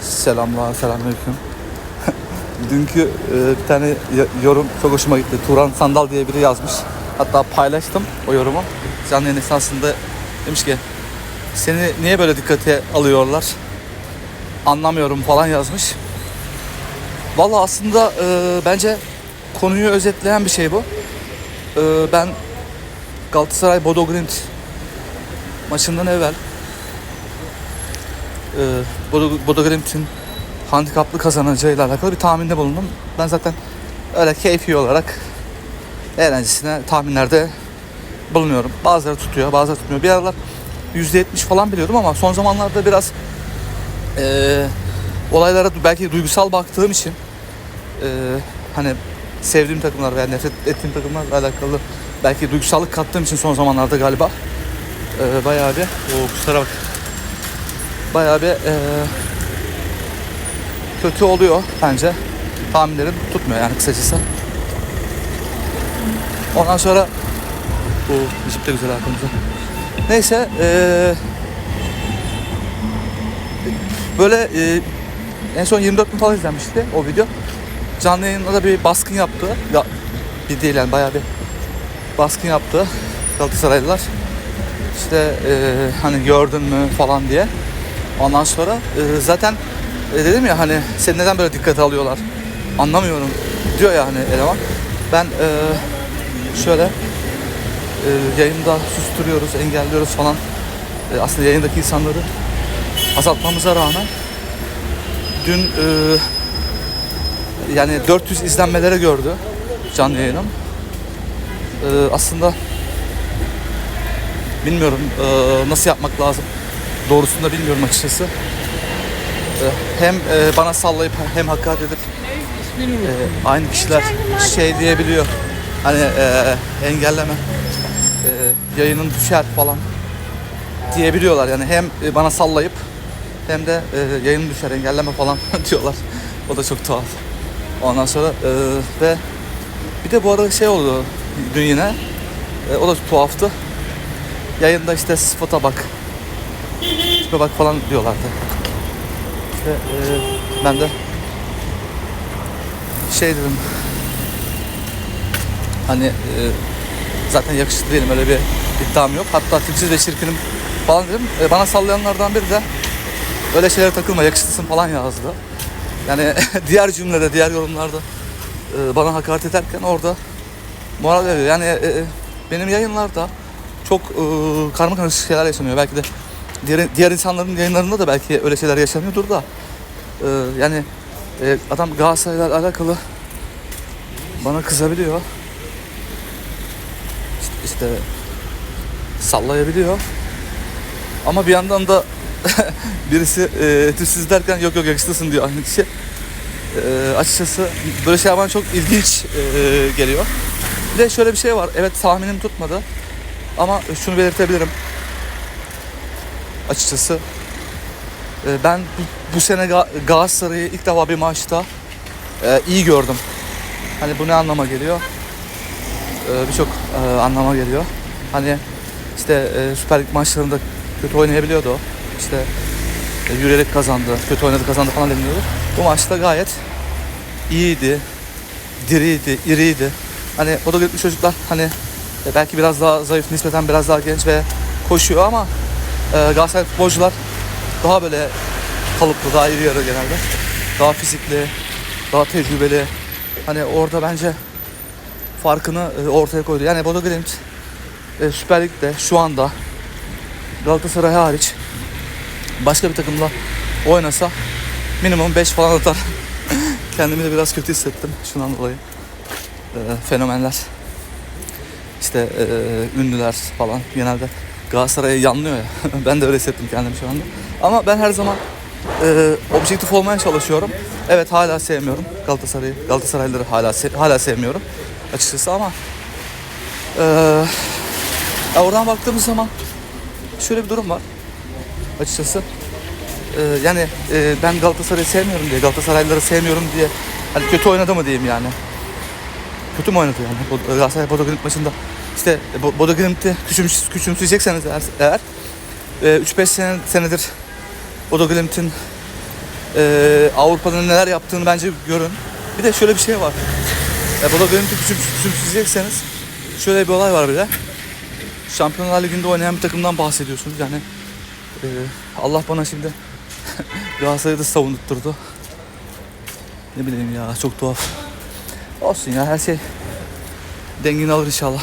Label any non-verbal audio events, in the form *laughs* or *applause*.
Selamlar, selamünaleyküm. *laughs* Dünkü e, bir tane yorum çok hoşuma gitti. Turan Sandal diye biri yazmış. Hatta paylaştım o yorumu. Canlı yayın esnasında demiş ki seni niye böyle dikkate alıyorlar? Anlamıyorum falan yazmış. Valla aslında e, bence konuyu özetleyen bir şey bu. E, ben Galatasaray Bodo Glimt maçından evvel e, Bodo, Glimt'in handikaplı kazanacağıyla alakalı bir tahminde bulundum. Ben zaten öyle keyfi olarak eğlencesine tahminlerde bulunuyorum. Bazıları tutuyor, bazıları tutmuyor. Bir aralar %70 falan biliyordum ama son zamanlarda biraz e, olaylara belki duygusal baktığım için e, hani sevdiğim takımlar veya nefret ettiğim takımlarla alakalı belki duygusallık kattığım için son zamanlarda galiba e, bayağı bir o kusura bak bayağı bir e, kötü oluyor bence. Tahminlerim tutmuyor yani kısacası. Ondan sonra bu jip de güzel arkamızda. Neyse e, böyle e, en son 24 bin falan izlenmişti o video. Canlı yayında da bir baskın yaptı. Ya, bir değil yani bayağı bir baskın yaptı Galatasaraylılar. İşte e, hani gördün mü falan diye. Ondan sonra e, zaten e, dedim ya hani seni neden böyle dikkate alıyorlar anlamıyorum diyor ya hani eleman. Ben e, şöyle e, yayında susturuyoruz, engelliyoruz falan. E, aslında yayındaki insanları azaltmamıza rağmen dün e, yani 400 izlenmelere gördü canlı yayınım. E, aslında bilmiyorum e, nasıl yapmak lazım. Doğrusunu da bilmiyorum açıkçası. E, hem e, bana sallayıp hem hakaret edip e, aynı kişiler şey diyebiliyor. Hani e, engelleme yayının düşer falan diyebiliyorlar. Yani hem bana sallayıp hem de yayın düşer engelleme falan *laughs* diyorlar. O da çok tuhaf. Ondan sonra ve bir de bu arada şey oldu dün yine. O da tuhaftı. Yayında işte sıfata bak. Tipe bak falan diyorlardı. İşte e, ben de şey dedim. Hani e, zaten yakışıklı değilim öyle bir iddiam yok. Hatta tipsiz ve çirkinim falan dedim. E, bana sallayanlardan biri de öyle şeylere takılma yakışıklısın falan yazdı. Yani *laughs* diğer cümlede, diğer yorumlarda e, bana hakaret ederken orada moral veriyor. Yani e, e, benim yayınlarda çok e, karma karışık şeyler yaşanıyor. Belki de diğer, diğer insanların yayınlarında da belki öyle şeyler yaşanıyordur da e, yani e, adam Galatasaray'la alakalı bana kızabiliyor. İşte, işte sallayabiliyor. Ama bir yandan da *laughs* birisi e, tipsiz derken yok yok yakıştısın diyor aynı kişi. E, açıkçası böyle şeyler bana çok ilginç e, geliyor. Bir de şöyle bir şey var. Evet tahminim tutmadı. Ama şunu belirtebilirim. Açıkçası e, ben bu, bu sene Ga- Galatasaray'ı ilk defa bir maçta e, iyi gördüm. Hani bu ne anlama geliyor? E, Birçok e, anlama geliyor. Hani işte e, Süper Lig maçlarında kötü oynayabiliyordu o. İşte e, yürüyerek kazandı, kötü oynadı kazandı falan deniliyordu. Bu maçta gayet iyiydi, diriydi, iriydi. Hani o da çocuklar hani e, belki biraz daha zayıf, nispeten biraz daha genç ve koşuyor ama e, Galatasaray futbolcular daha böyle kalıplı, daha iri yarı genelde. Daha fizikli, daha tecrübeli. Hani orada bence farkını e, ortaya koydu. Yani Bodo Glimt e, Süper Lig'de şu anda Galatasaray hariç başka bir takımla oynasa minimum 5 falan atar. *laughs* Kendimi de biraz kötü hissettim şundan dolayı. E, fenomenler işte e, ünlüler falan genelde Galatasaray'ı yanlıyor ya. *laughs* ben de öyle hissettim kendimi şu anda. Ama ben her zaman e, objektif olmaya çalışıyorum. Evet hala sevmiyorum Galatasaray'ı. Galatasaraylıları hala se- hala sevmiyorum açıkçası ama e, ya oradan baktığımız zaman şöyle bir durum var açıkçası. E, yani e, ben Galatasaray'ı sevmiyorum diye, Galatasaraylıları sevmiyorum diye hani kötü oynadı mı diyeyim yani. Kötü mü oynadı yani Galatasaray Bodo maçında? İşte Bo- Bodo Glimt'i küçüm, küçümseyecekseniz eğer, eğer e, 3-5 sene, senedir Bodo Glimt'in Ee, Avrupa'da neler yaptığını bence görün. Bir de şöyle bir şey var. E, benim tüm sümsüzleyecekseniz şöyle bir olay var bir de. Şampiyonlar Ligi'nde oynayan bir takımdan bahsediyorsunuz. Yani e, Allah bana şimdi *laughs* Galatasaray'ı da savundurdu. Ne bileyim ya çok tuhaf. Olsun ya her şey dengini alır inşallah.